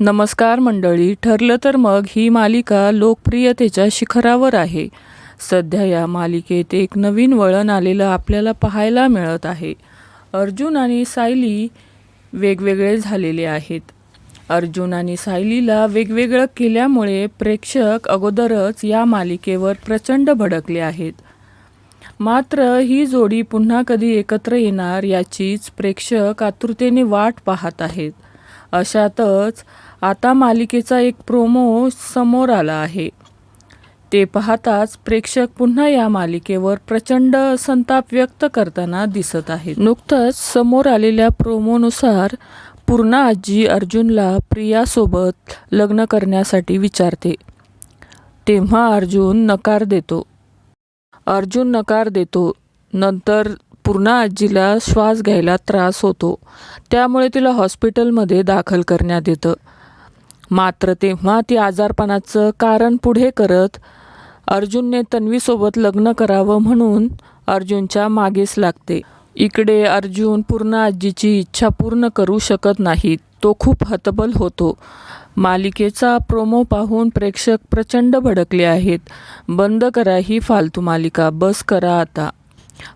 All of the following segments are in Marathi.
नमस्कार मंडळी ठरलं तर मग ही मालिका लोकप्रियतेच्या शिखरावर आहे. सध्या या मालिकेत एक नवीन वळण आलेलं आपल्याला पाहायला मिळत आहे. अर्जुन आणि सायली वेगवेगळे झालेले आहेत. अर्जुन आणि सायलीला वेगवेगळं केल्यामुळे प्रेक्षक अगोदरच या मालिकेवर प्रचंड भडकले आहेत. मात्र ही जोडी पुन्हा कधी एकत्र येणार याचीच प्रेक्षक आतुरतेने वाट पाहत आहेत. अशातच आता मालिकेचा एक प्रोमो समोर आला आहे. ते पाहताच प्रेक्षक पुन्हा या मालिकेवर प्रचंड संताप व्यक्त करताना दिसत आहेत. नुकतंच समोर आलेल्या प्रोमोनुसार पूर्णा आजी अर्जुनला प्रियासोबत लग्न करण्यासाठी विचारते. तेव्हा अर्जुन नकार देतो. अर्जुन नकार देतो. नंतर पूर्णा आजीला श्वास घ्यायला त्रास होतो. त्यामुळे तिला हॉस्पिटलमध्ये दाखल करण्यात येतं. मात्र तेव्हा ती आजारपणाचं कारण पुढे करत अर्जुनने तन्वीसोबत लग्न करावं म्हणून अर्जुनच्या मागेच लागते. इकडे अर्जुन पूर्ण आजीची इच्छा पूर्ण करू शकत नाही. तो खूप हतबल होतो. मालिकेचा प्रोमो पाहून प्रेक्षक प्रचंड भडकले आहेत. बंद करा ही फालतू मालिका. बस करा आता.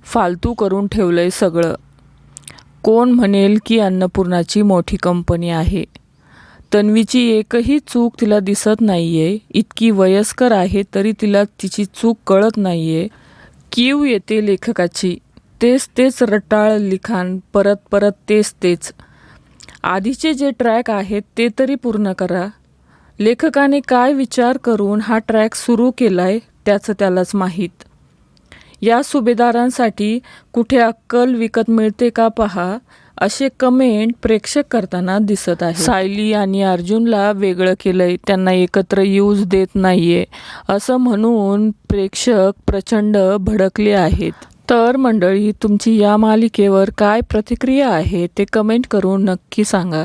फालतू करून ठेवलंय सगळं. कोण म्हणेल की अन्नपूर्णाची मोठी कंपनी आहे? तन्वीची एकही चूक तिला दिसत नाही आहे इतकी वयस्कर आहे तरी तिला तिची चूक कळत नाही आहे कीव येते लेखकाची. तेच तेच रटाळ लिखाण परत परत तेच तेच. आधीचे जे ट्रॅक आहेत ते तरी पूर्ण करा. लेखकाने काय विचार करून हा ट्रॅक सुरू केला आहे त्याचं त्यालाच माहीत. या सुभेदारांसाठी कुठे अक्कल विकत मिळते का पहा असे कमेंट प्रेक्षक करताना दिसत आहे सायली आणि अर्जुनला वेगळं केलंय. त्यांना एकत्र यूज देत नाहीये. असं म्हणून प्रेक्षक प्रचंड भडकले आहेत. तर मंडळी तुमची या मालिकेवर काय प्रतिक्रिया आहे ते कमेंट करून नक्की सांगा.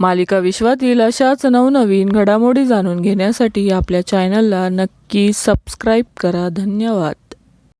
मालिका विश्वातील अशाच नवनवीन घडामोडी जाणून घेण्यासाठी आपल्या चॅनलला नक्की सबस्क्राईब करा. धन्यवाद.